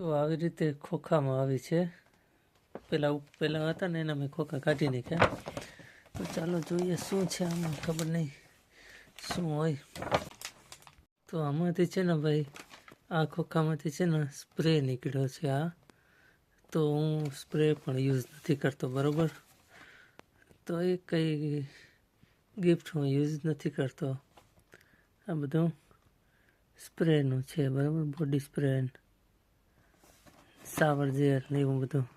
તો આવી રીતે ખોખામાં આવી છે. પેલા પેલા હતા ને એના મેં ખોખા કાઢી નાખ્યા. તો ચાલો જોઈએ શું છે આમાં, ખબર નહીં શું હોય. તો આમાંથી છે ને ભાઈ, આ ખોખામાંથી છે ને સ્પ્રે નીકળ્યો છે આ. તો હું સ્પ્રે પણ યુઝ નથી કરતો, બરાબર? તો એ કંઈ ગિફ્ટ હું યુઝ નથી કરતો. આ બધું સ્પ્રેનું છે, બરાબર? બોડી સ્પ્રે સાવર જેલ ને એવું બધું.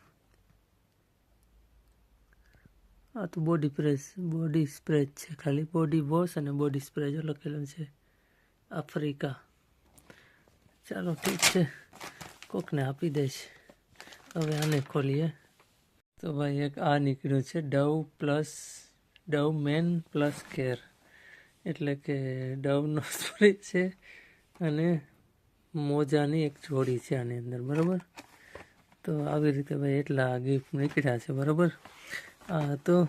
આ તો બોડી પ્રેસ બોડી સ્પ્રે છે ખાલી. બોડી વોશ અને બોડી સ્પ્રે જો લખેલું છે. આફ્રિકા. ચાલો ઠીક છે. કોકને આપી દઈશ. હવે આને ખોલીએ. તો ભાઈ એક આ નીકળ્યું છે Dove plus Dove men plus care એટલે કે ડવનો સ્પ્રે છે અને મોજાની એક જોડી છે આની અંદર. બરાબર? તો આવી રીતે ભાઈ એટલા ગિફ્ટ નીકળ્યા છે, બરાબર? આ તો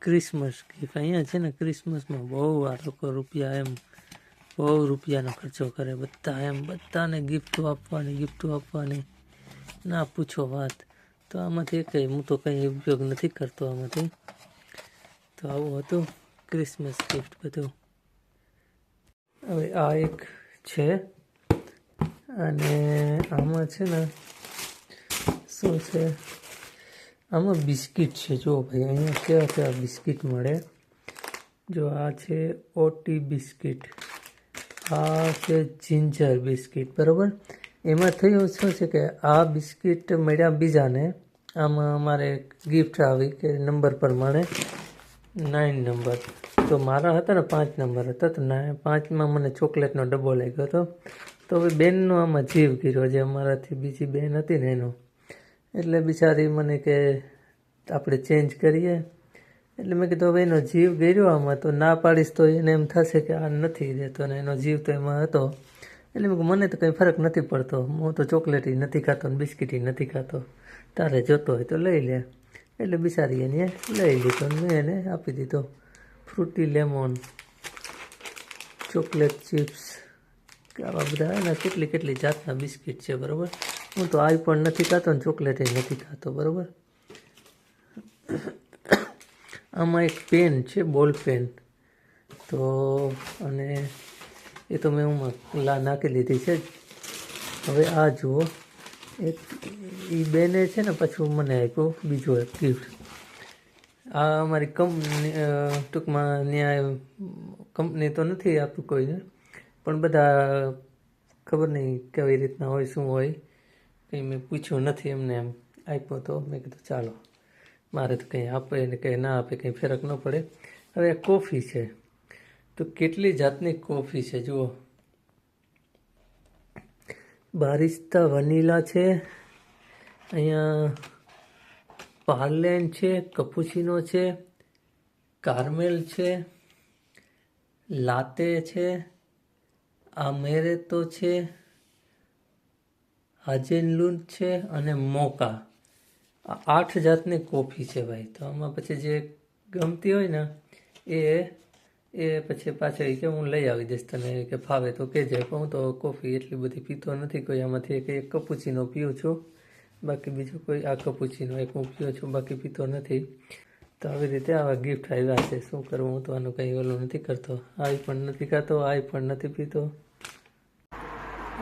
ક્રિસમસ ગિફ્ટ અહીંયા છે ને ક્રિસમસમાં બહુ આ લોકો રૂપિયા એમ, બહુ રૂપિયાનો ખર્ચો કરે બધા એમ, બધાને ગિફ્ટો આપવાની ગિફ્ટો આપવાની. ના પૂછો વાત. તો આમાંથી કંઈ, હું તો કંઈ ઉપયોગ નથી કરતો આમાંથી. તો આવું હતું ક્રિસમસ ગિફ્ટ બધું. હવે આ એક છે, અને આમાં છે ને શું છે? આમાં બિસ્કિટ છે. જો ભાઈ, અહીંયા કેવા કેવા બિસ્કિટ મળે? જો આ છે ઓટી બિસ્કિટ. આ છે જિંજર બિસ્કિટ. બરાબર? એમાં થયું શું છે કે આ બિસ્કિટ મળ્યા બીજાને. આમાં અમારે ગિફ્ટ આવી કે નંબર પ્રમાણે નાઇન નંબર તો મારા હતા ને પાંચ નંબર હતા તો ના, પાંચમાં મને ચોકલેટનો ડબ્બો લાગ્યો હતો. તો હવે બેનનો આમાં જીવ કર્યો જે અમારાથી બીજી બેન હતી ને એનો. એટલે બિચારી મને કે, આપણે ચેન્જ કરીએ. એટલે મેં કીધું, હવે એનો જીવ ગર્યો આમાં, તો ના પાડીશ તો એને એમ થશે કે આ નથી દેતો ને એનો જીવ તો એમાં હતો. એટલે મેં મને તો કંઈ ફરક નથી પડતો. હું તો ચોકલેટી નથી ખાતો ને બિસ્કીટી નથી ખાતો. તારે જોતો હોય તો લઈ લે. એટલે બિચારી એને લઈ લીધો ને મેં એને આપી દીધો. ફ્રૂટી લેમોન, ચોકલેટ ચિપ્સ આવા બધા એના કેટલી કેટલી જાતના બિસ્કિટ છે, બરાબર? હું તો આઈ પણ નથી ખાતો ને ચોકલેટ નથી ખાતો, બરાબર? આમાં એક પેન છે બોલ પેન તો અને એ તો મેં હું નાખી લીધી છે. હવે આ જુઓ. એક એ બેને છે ને પછી મને આપ્યું, બીજો એક ગિફ્ટ આ અમારી કંપની ટૂંકમાં ન્યાય કંપની તો નથી આપતું કોઈને, પણ બધા ખબર નહીં કેવી રીતના હોય, શું હોય. કંઈ મેં પૂછ્યું નથી એમને એમ. આપ્યો તો મેં કીધું, ચાલો, મારે તો કંઈ આપે ને કંઈ ના આપે, કંઈ ફરક ન પડે. હવે કોફી છે. તો કેટલી જાતની કોફી છે, જુઓ. બારિસ્તા વનીલા છે, અહીંયા પાર્લેન છે, કપુચીનો છે, કાર્મેલ છે, લાતે છે આ મેરેતો છે હાજેનલુન છે અને મોકા. આઠ જાતની કોફી છે ભાઈ. તો આમાં પછી જે ગમતી હોય ને, એ એ પછી પાછળ કે હું લઈ આવી દઈશ તને. કે ફાવે તો કહેજે પણ હું તો કોફી એટલી બધી પીતો નથી. કોઈ આમાંથી એક એક કપુચીનો પીઉં છું. બાકી બીજું કોઈ આ કપુચીનો એક હું પીઉં છું, બાકી પીતો નથી. તો આવી રીતે આવા ગિફ્ટ આવ્યા છે. શું કરવું હું તો આનું કંઈ ઓલું નથી કરતો. આઈ પણ નથી ખાતો, આઈ પણ નથી પીતો.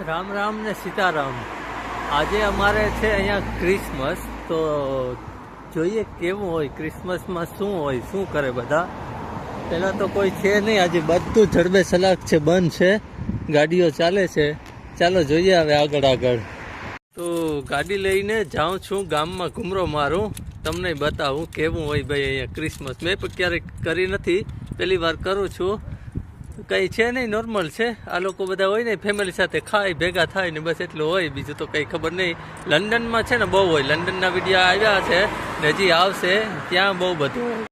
રામ રામ ને સીતારામ. આજે અમારે છે અહીંયા ક્રિસમસ તો જોઈએ કેવું હોય ક્રિસમસમાં શું હોય, શું કરે બધા? પહેલાં તો કોઈ છે નહીં, આજે બધું જડબે સલાક છે, બંધ છે, ગાડીઓ ચાલે છે. ચાલો જોઈએ હવે આગળ આગળ. તો ગાડી લઈને જાઉં છું, ગામમાં ઘૂમરો મારું. તમને બતાવું કેવું હોય ભાઈ અહીંયા ક્રિસમસ મેં પણ ક્યારેક કરી નથી, પહેલી વાર કરું છું. કંઈ છે નહીં નોર્મલ છે. આ લોકો બધા હોય ને ફેમિલી સાથે ખાય, ભેગા થાય ને બસ એટલું હોય. બીજું તો કંઈ ખબર નહીં. લંડનમાં છે ને બહુ હોય. લંડનના વીડિયો આવ્યા છે ને હજી આવશે ત્યાં બહુ બધું હોય.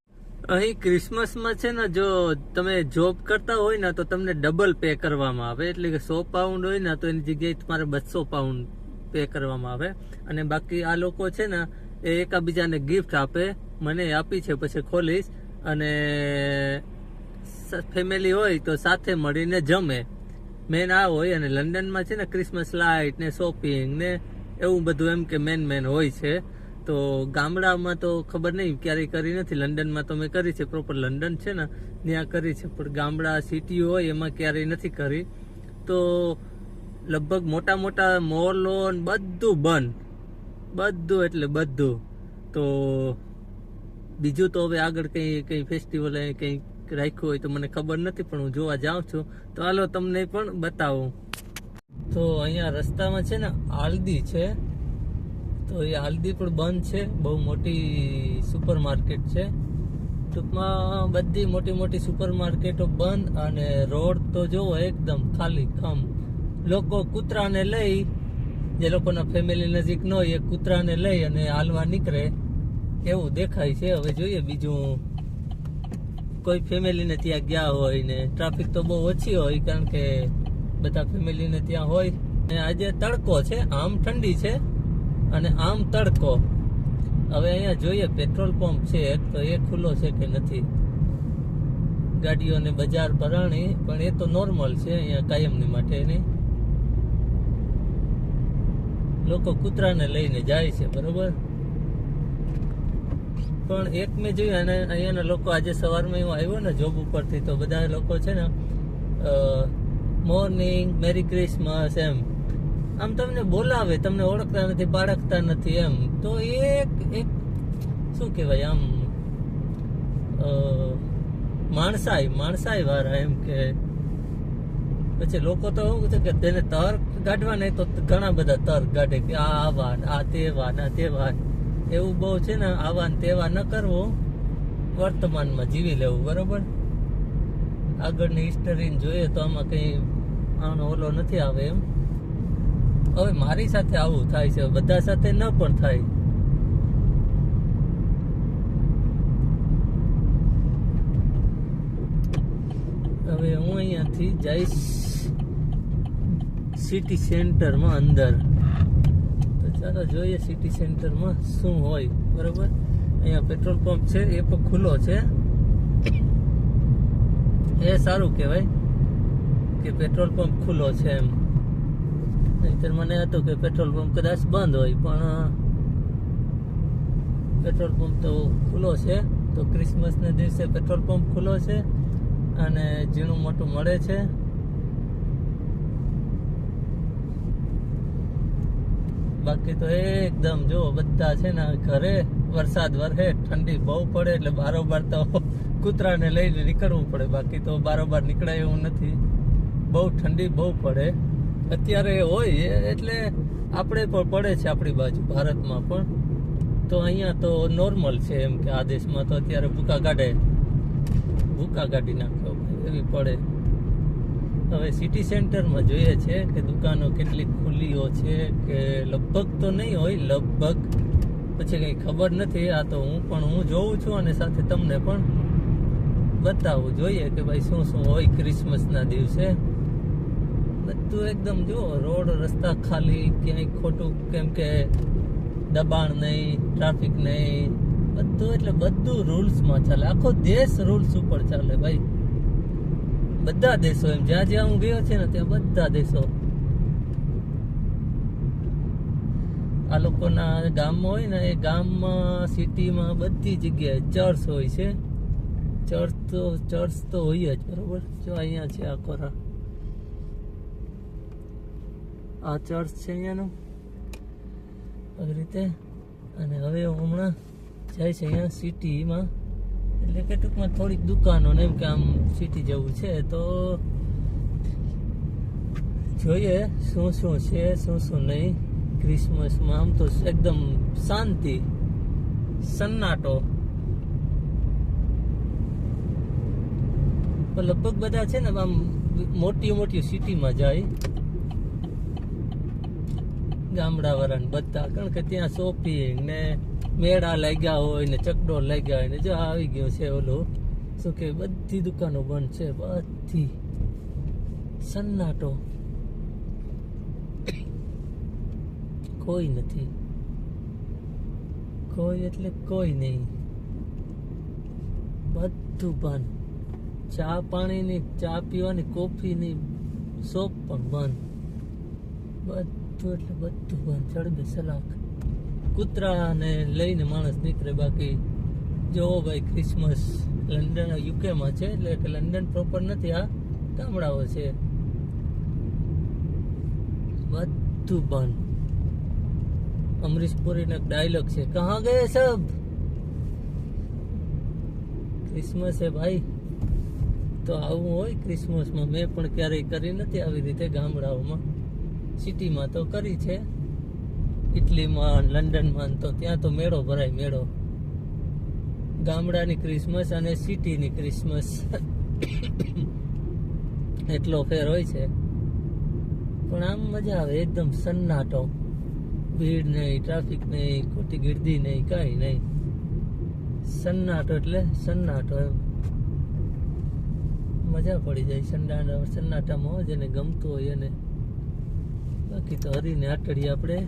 અહીં ક્રિસમસમાં છે ને જો તમે જોબ કરતા હોય ને તો તમને ડબલ પે કરવામાં આવે. એટલે કે સો પાઉન્ડ હોય ને તો એની જગ્યાએ તમારે બસો પાઉન્ડ પે કરવામાં આવે. અને બાકી આ લોકો છે ને એ એકાબીજાને ગિફ્ટ આપે, મને આપી છે, પછી ખોલીશ. અને ફેમિલી હોય તો સાથે મળીને જમે. મેન આ હોય અને લંડનમાં છે ને ક્રિસમસ લાઇટ ને શોપિંગ ને એવું બધું એમ કે મેન મેન હોય છે. તો ગામડામાં તો ખબર નહીં, ક્યારેય કરી નથી. લંડનમાં તો મેં કરી છે પ્રોપર લંડન છે ને, ત્યાં કરી છે. પણ ગામડા સિટી હોય એમાં ક્યારેય નથી કરી. તો લગભગ મોટા મોટા મોલો બધું બંધ. બધું એટલે બધું. તો બીજું તો હવે આગળ કંઈ કંઈ ફેસ્ટિવલ કંઈ રાખ્યું હોય તો મને ખબર નથી, પણ હું જોવા જાઉં છું. તો હાલો તમને પણ બતાવું. તો અહીંયા રસ્તામાં છે ને આલદી છે. તો એ આલદી પણ બંધ છે. બહુ મોટી સુપર માર્કેટ છે. ટૂંકમાં બધી મોટી મોટી સુપર માર્કેટો બંધ અને રોડ તો જોવો એકદમ ખાલી ખમ. લોકો કૂતરાને લઈ, જે લોકોના ફેમિલી નજીક ન હોય એ કૂતરાને લઈ અને હાલવા નીકળે. એવું દેખાય છે. હવે જોઈએ બીજું. કોઈ ફેમિલીને ત્યાં ગયા હોય ને ટ્રાફિક તો બહુ ઓછી હોય, કારણ કે બધા ફેમિલીને ત્યાં હોય. ને આજે તડકો છે, આમ ઠંડી છે, અને આમ તડકો. હવે અહીંયા જોઈએ પેટ્રોલ પંપ છે, એક તો એ ખુલ્લો છે કે નથી? ગાડીઓને બજાર ભરાણી પણ એ તો નોર્મલ છે, અહીંયા કાયમની માટે નહીં. લોકો કૂતરાને લઈને જાય છે, બરોબર? પણ એક મેં જોયું અને અહીંયાના લોકો આજે સવારમાં હું આવ્યો ને જોબ ઉપરથી, તો બધા લોકો છે ને મોર્નિંગ મેરી ક્રિસમસ એમ. આમ તમને બોલાવે, તમને ઓળખતા નથી બાળકતા નથી એમ. તો એક એક, શું કહેવાય આમ માણસાઈ માણસાઈ વાળા એમ કે, પછી લોકો તો એવું છે કે તેને તર્ક કાઢવા નહીં, તો ઘણા બધા તર્ક કાઢે કે આ વાત, આ તે વાત, આ તેવા એવું બહુ છે ને આવા તેવા ન કરવો. વર્તમાનમાં જીવી લેવું, બરોબર? આગળની હિસ્ટરી જોઈએ તો આમાં કઈ આનો ઓલો નથી આવે એમ. હવે મારી સાથે આવું થાય છે, બધા સાથે ન પણ થાય. હવે હું અહીંયાથી જઈશ સિટી સેન્ટરમાં અંદર. ચાલો જોઈએ સિટી સેન્ટરમાં શું હોય, બરોબર? અહીંયા પેટ્રોલ પંપ છે, એ પણ ખુલ્લો છે. એ સારું કહેવાય કે પેટ્રોલ પંપ ખુલ્લો છે એમ. નહીતર મને હતું કે પેટ્રોલ પંપ કદાચ બંધ હોય, પણ પેટ્રોલ પંપ તો ખુલ્લો છે. તો ક્રિસમસના દિવસે પેટ્રોલ પંપ ખુલ્લો છે અને ઝીણું મોટું મળે છે. બાકી તો એકદમ જો બધા છે ને ઘરે વરસાદ વરસે ઠંડી બહુ પડે એટલે બારોબાર તો કૂતરાને લઈને નીકળવું પડે. બાકી તો બારોબાર નીકળાય એવું નથી. બહુ ઠંડી બહુ પડે. અત્યારે હોય એટલે આપણે પણ પડે છે આપણી બાજુ, ભારતમાં પણ. તો અહીંયા તો નોર્મલ છે એમ કે આ દેશમાં તો અત્યારે ભૂકા કાઢે. ભૂકા કાઢી નાખ્યો, એવી પડે. હવે સિટી સેન્ટરમાં જોઈએ છે કે દુકાનો કેટલી ખુલ્લીઓ છે કે લગભગ તો નહીં હોય, લગભગ. પછી કંઈ ખબર નથી, આ તો હું પણ હું જોઉં છું અને સાથે તમને પણ બતાવું. જોઈએ કે ભાઈ શું શું હોય ક્રિસમસના દિવસે. બધું એકદમ જો રોડ, રસ્તા ખાલી, ક્યાંય ખોટું કેમ કે દબાણ નહીં ટ્રાફિક નહીં. બધું એટલે બધું રૂલ્સમાં ચાલે. આખો દેશ રૂલ્સ ઉપર ચાલે ભાઈ. બધા દેશો એમ. જ્યાં જ્યાં હું ગયો છે ને, ત્યાં બધા દેશો. આ લોકોના ગામમાં હોય ને, એ ગામમાં, સિટીમાં બધી જગ્યાએ ચર્ચ હોય છે. ચર્ચ તો ચર્ચ તો હોય જ, બરોબર? જો અહીંયા છે આ કોરા આ ચર્ચ છે અહીંયાનું. આવી રીતે. અને હવે હું હમણાં જાય છે અહીંયા સિટીમાં. એટલે કે ટૂંકમાં થોડીક દુકાનો ને એમ કે આમ સિટી જવું છે, તો જોઈએ શું શું છે, શું શું નહીં. ક્રિસમસમાં આમ તો એકદમ શાંતિ, સન્નાટો. લગભગ બધા છે ને આમ મોટી મોટી સિટીમાં જાય. ગામડા વાળાને બધા, કારણ કે ત્યાં શોપિંગ ને મેળા લાગ્યા હોય ને ચકડોળ લાગ્યા હોય ને જો આવી ગયો છે ઓલો. શું કે બધી દુકાનો બંધ છે, બધી. સન્નાટો. કોઈ નથી. કોઈ એટલે કોઈ નહીં. બધું બંધ. ચા પાણીની, ચા પીવાની, કોફીની શોપ પણ બંધ. બધું એટલે બધું બંધ. ચડબે સલાક કૂતરાને લઈને માણસ નીકળે, બાકી જો ભાઈ ક્રિસમસ લંડન યુકેમાં છે, એટલે કે લંડન પ્રોપર નથી, આ ગામડાઓ છે. બધું બંધ. અમરીશ પુરીનો એક ડાયલોગ છે. કહા ગયે સબ? ક્રિસમસ હે ભાઈ. તો આવું હોય ક્રિસમસમાં મેં? પણ ક્યારેય કરી નથી આવી રીતે ગામડાઓમાં. સિટીમાં તો કરી છે. ઇટલીમાં, લંડનમાં, તો ત્યાં તો મેળો ભરાય મેળો. ગામડાની ક્રિસમસ અને સિટીની ક્રિસમસ. એટલો ફેર હોય છે. પણ આમ મજા આવે, એકદમ સન્નાટો. ભીડ નહીં, ટ્રાફિક નહીં, ખોટી ગીર્દી નહીં, કાંઈ નહીં. સન્નાટો એટલે સન્નાટો એમ. મજા પડી જાય સન્નાટા, સન્નાટામાં જેને ગમતું હોય એને. બાકી તો હરીને આટડી આપણે.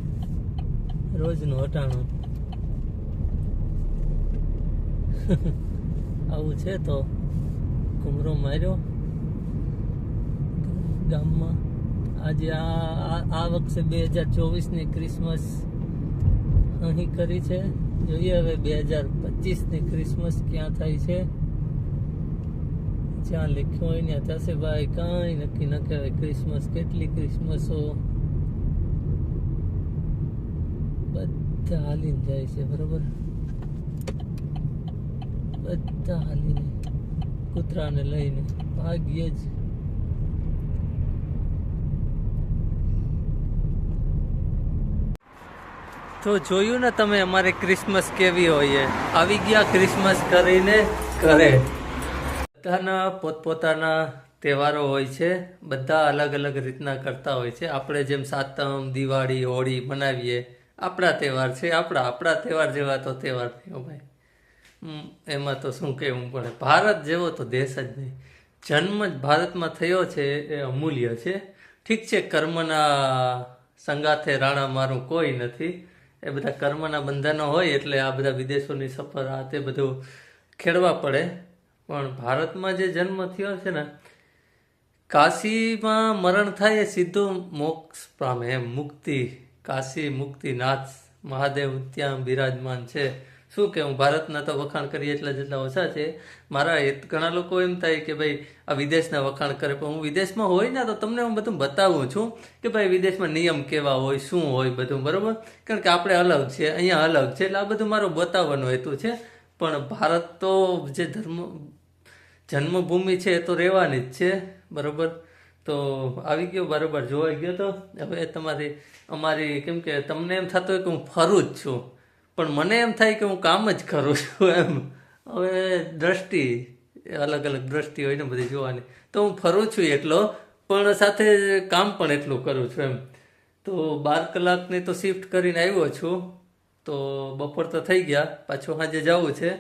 રોજનું હટાણું આવું છે તો ઘુમરો માર્યો. ગામમાં આજે આ આ- આ વખતે બે હજાર ચોવીસની ક્રિસમસ અહીં કરી છે. જોઈએ હવે બે હજાર પચીસની ક્રિસમસ ક્યાં થાય છે. જ્યાં લખ્યું હોય ને થશે, ભાઈ કાંઈ નક્કી ન કહેવાય. ક્રિસમસ કેટલી ક્રિસમસો બધા હાલીને જાય છે, બરોબર? બધા હાલીને કૂતરાને લઈને ભાગ્યે જ. તો જોયું ને તમે અમારે ક્રિસમસ કેવી હોય આવી ગયા ક્રિસમસ કરીને ઘરે. બધાના પોતપોતાના તહેવારો હોય છે, બધા અલગ અલગ રીતના કરતા હોય છે. આપણે જેમ સાતમ, દિવાળી, હોળી મનાવીએ આપણા તહેવાર છે, આપણા આપણા તહેવાર જેવા તો તહેવાર નહીં ભાઈ. એમાં તો શું કહેવું પડે? ભારત જેવો તો દેશ જ નહીં. જન્મ જ ભારતમાં થયો છે, એ અમૂલ્ય છે. ઠીક છે, કર્મના સંગાથે રાણા મારું કોઈ નથી. એ બધા કર્મના બંધનો હોય એટલે આ બધા વિદેશોની સફર, આ તે બધું ખેડવા પડે. પણ ભારતમાં જે જન્મ થયો છે ને, કાશીમાં મરણ થાય એ સીધું મોક્ષ પામે, એમ મુક્તિ. કાશી મુક્તિનાથ મહાદેવ ત્યાં બિરાજમાન છે. શું કહેવું ભારતના તો વખાણ કરીએ એટલા જેટલા ઓછા છે. મારા એ- ઘણા લોકો એમ થાય કે ભાઈ, આ વિદેશના વખાણ કરે, પણ હું વિદેશમાં હોય ને તો તમને હું બધું બતાવું છું કે ભાઈ, વિદેશમાં નિયમ કેવા હોય, શું હોય બધું, બરાબર? કારણ કે આપણે અલગ છે, અહીંયા અલગ છે, એટલે આ બધું મારો બતાવવાનો હેતુ છે. પણ ભારત તો જે ધર્મ, જન્મભૂમિ છે એ તો રહેવાની જ છે, બરોબર? તો આવી ગયો, બરોબર, જોવાઈ ગયો તો. હવે તમારી, અમારી, કેમ કે તમને એમ થતું હોય કે હું ફરું જ છું, પણ મને એમ થાય કે હું કામ જ કરું છું એમ. હવે દ્રષ્ટિ, અલગ અલગ દ્રષ્ટિ હોય ને બધી જોવાની. તો હું ફરું છું એટલો, પણ સાથે કામ પણ એટલું કરું છું એમ. તો બાર કલાકની તો શિફ્ટ કરીને આવ્યો છું. તો બપોર તો થઈ ગયા, પાછું સાંજે જવું છે.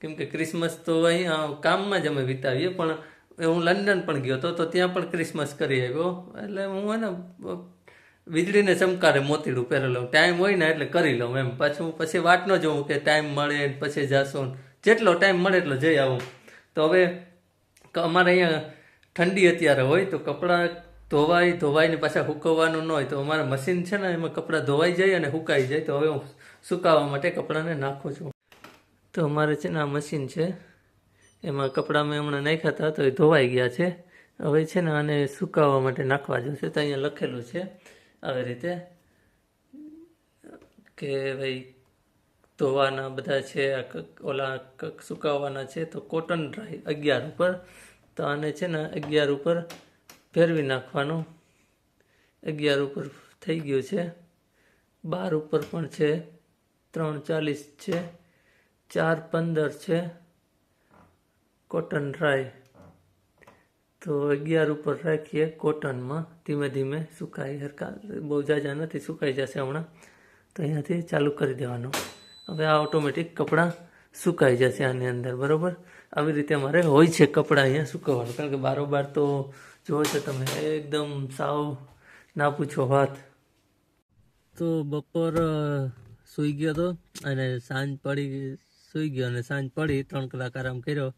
કેમ કે ક્રિસમસ તો અહીંયા કામમાં જ અમે વિતાવીએ, પણ હું લંડન પણ ગયો હતો, તો ત્યાં પણ ક્રિસમસ કરી આવ્યો. એટલે હું હે ને વીજળીને ચમકારે મોતીડું પહેરેલો. ટાઈમ હોય ને એટલે કરી લઉં એમ. પાછું પછી વાટ ન જોઉં કે ટાઈમ મળે પછી જાશું જેટલો ટાઈમ મળે એટલો જઈ આવું. તો હવે અમારે અહીંયા ઠંડી અત્યારે હોય, તો કપડાં ધોવાય, ધોવાઈને પાછા સૂકવવાનું ન હોય. તો અમારા મશીન છે ને, એમાં કપડાં ધોવાઈ જાય અને સુકાઈ જાય. તો હવે હું સુકાવવા માટે કપડાને નાખું છું. તો અમારે છે ને આ મશીન છે. એમાં કપડાં મેં હમણાં નાખ્યા હતા, તો એ ધોવાઈ ગયા છે. હવે છે ને આને સુકાવવા માટે નાખવા જશે. તો અહીંયા લખેલું છે આવી રીતે કે ભાઈ, ધોવાના બધા છે, આ ઓલા સુકાવવાના છે, તો કોટન ડ્રાય અગિયાર ઉપર. તો આને છે ને અગિયાર ઉપર ફેરવી નાખવાનું. અગિયાર ઉપર થઈ ગયું છે. બાર ઉપર પણ છે. ત્રણ ચાલીસ છે. ચાર પંદર છે. કોટન ડ્રાય તો અગિયાર ઉપર રાખીએ કોટનમાં. ધીમે ધીમે સુકાઈ હરકા બહુ જાજા નથી, સુકાઈ જશે હમણાં. તો અહીંયાથી ચાલુ કરી દેવાનું. હવે આ ઓટોમેટિક કપડાં સુકાઈ જશે આની અંદર, બરાબર? આવી રીતે અમારે હોય છે કપડાં અહીંયા સુકવવાનું કારણ કે બારોબાર તો જુઓ છો તમે, એકદમ સાવ ના પૂછો વાત. તો બપોર સૂઈ ગયો હતો અને સાંજ પડી, સૂઈ ગયો અને સાંજ પડી, ત્રણ કલાક આરામ કર્યો.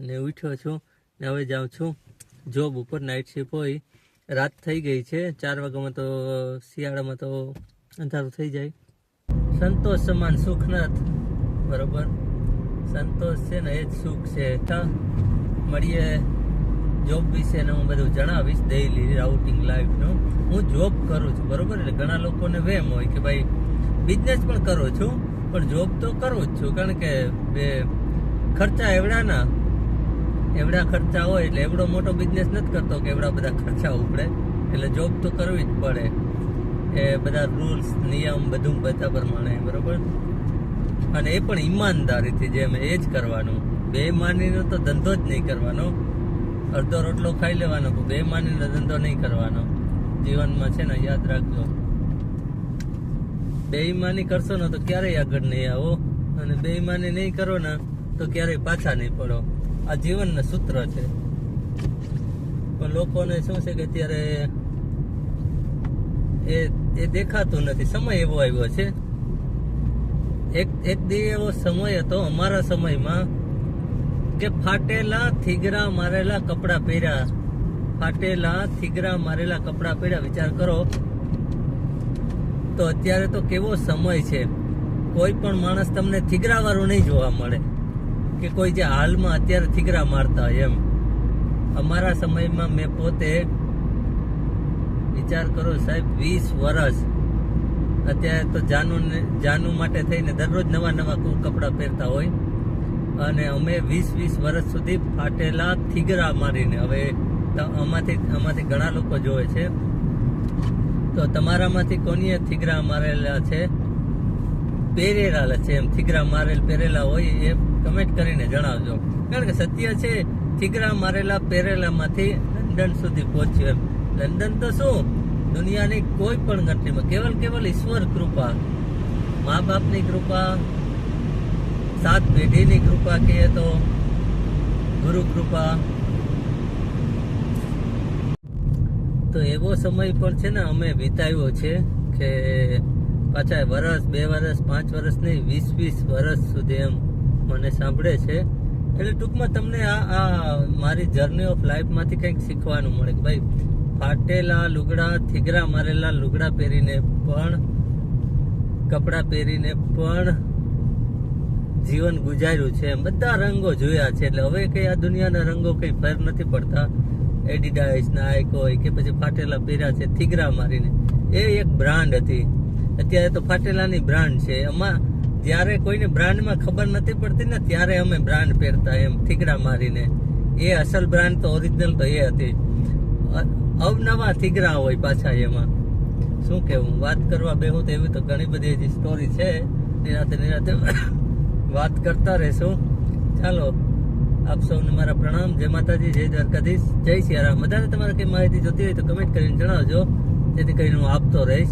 ને ઉઠ્યો છું ને હવે જાઉં છું. જોબ ઉપર નાઇટ શિફ્ટ હોય, રાત થઈ ગઈ છે. ચાર વાગ્યામાં તો, શિયાળામાં તો અંધારું થઈ જાય. સંતોષ સમાન સુખ નાથ. બરોબર? સંતોષ છે ને એ જ સુખ છે. મળીએ જોબ વિશે હું બધું જણાવીશ ડેઈલી રાઉટિંગ લાઈફનું હું જોબ કરું છું, બરોબર? એટલે ઘણા લોકોને વેમ હોય કે ભાઈ બિઝનેસ પણ કરું છું, પણ જોબ તો કરું જ છું. કારણ કે બે ખર્ચા એવડા ના એવડા ખર્ચા હોય એટલે એવડો મોટો બિઝનેસ નથી કરતો કે એવડા બધા ખર્ચા ઉપડે. એટલે જોબ તો કરવી જ પડે. એ બધા રૂલ્સ નિયમ બધું બધા પ્રમાણે, બરોબર? અને એ પણ ઈમાનદારીથી જેમ એ જ કરવાનું. બે માનીનો તો ધંધો જ નહીં કરવાનો. અડધો રોટલો ખાઈ લેવાનો બે માનીનો ધંધો નહીં કરવાનો. જીવનમાં છે ને યાદ રાખજો. બેઈમાની કરશો ને તો ક્યારેય આગળ નહીં આવો. અને બેઈમાની નહીં કરો ને તો ક્યારેય પાછા નહીં પડો. આ જીવનનું સૂત્ર છે. પણ લોકોને શું છે કે અત્યારે એ એ દેખાતું નથી. સમય એવો આવ્યો છે. એક એક દી એવો સમય હતો અમારા સમયમાં કે ફાટેલા થીગરા મારેલા કપડાં પહેર્યા. ફાટેલા થીગરા મારેલા કપડાં પહેર્યા. વિચાર કરો. તો અત્યારે તો કેવો સમય છે. કોઈ પણ માણસ તમને થીગરાવાળું નહીં જોવા મળે. કે કોઈ જે હાલમાં અત્યારે થીગરા મારતા હોય એમ. અમારા સમયમાં મેં પોતે વિચાર કરો સાહેબ, વીસ વર્ષ અત્યારે તો જાનુ જાનુ માટે થઈને દરરોજ નવા નવા કપડાં પહેરતા હોય. અને અમે વીસ વીસ વર્ષ સુધી ફાટેલા થીગરા મારીને, હવે આમાંથી આમાંથી ઘણા લોકો જોવે છે. તો તમારામાંથી કોનીએ થીગરા મારેલા છે? પહેરેલા છે એમ, થીગરા મારેલ, પહેરેલા હોય એ કમેન્ટ કરીને જણાવજો. કારણ કે સત્ય છે, ઠીકરા મારેલા પહેરેલામાંથી લંડન સુધી પહોંચ્યું એમ. લંડન તો શું? દુનિયાની કોઈ પણ કન્ટ્રીમાં કેવલ કેવલ ઈશ્વર કૃપા. મા બાપની કૃપા, સાત પેઢીની કૃપા કહીએ તો, ગુરુ કૃપા. તો એવો સમય પણ છે ને, અમે વિતાવ્યો છે કે પાછા વરસ, બે વરસ, પાંચ વર્ષની વીસ વીસ વર્ષ સુધી એમ. મને સાંભળે છે, એટલે ટૂંકમાં તમને આ આ મારી જર્ની ઓફ લાઈફમાંથી કંઈક શીખવાનું મળે કે ભાઈ, ફાટેલા લુગડા, થીગરા મારેલા લુગડા પહેરીને પણ, કપડાં પહેરીને પણ જીવન ગુજાર્યું છે. બધા રંગો જોયા છે, એટલે હવે કંઈ આ દુનિયાના રંગો કંઈ ફેર નથી પડતા. એડિડાઇસ નાઇક હોય કે પછી ફાટેલા પહેર્યા છે, થીગરા મારીને. એ એક બ્રાન્ડ હતી. અત્યારે તો ફાટેલાની બ્રાન્ડ છે. એમાં જ્યારે કોઈને બ્રાન્ડમાં ખબર નથી પડતી ને ત્યારે અમે બ્રાન્ડ પહેરતા એમ, થીગડા મારીને. એ અસલ બ્રાન્ડ તો ઓરિજિનલ તો એ હતી. અવનવા થીગરા હોય પાછા એમાં. શું કેવું વાત કરવા બેહું તો એવી તો ઘણી બધી હજી સ્ટોરી છે. નિરાતે નિરાતે વાત કરતા રહેશું. ચાલો, આપ સૌને મારા પ્રણામ. જય માતાજી, જય દ્વારકાધીશ. જય સિયારામ. વધારે તમારે કંઈ માહિતી જોતી હોય તો કમેન્ટ કરીને જણાવજો. જેથી કરીને હું આપતો રહીશ.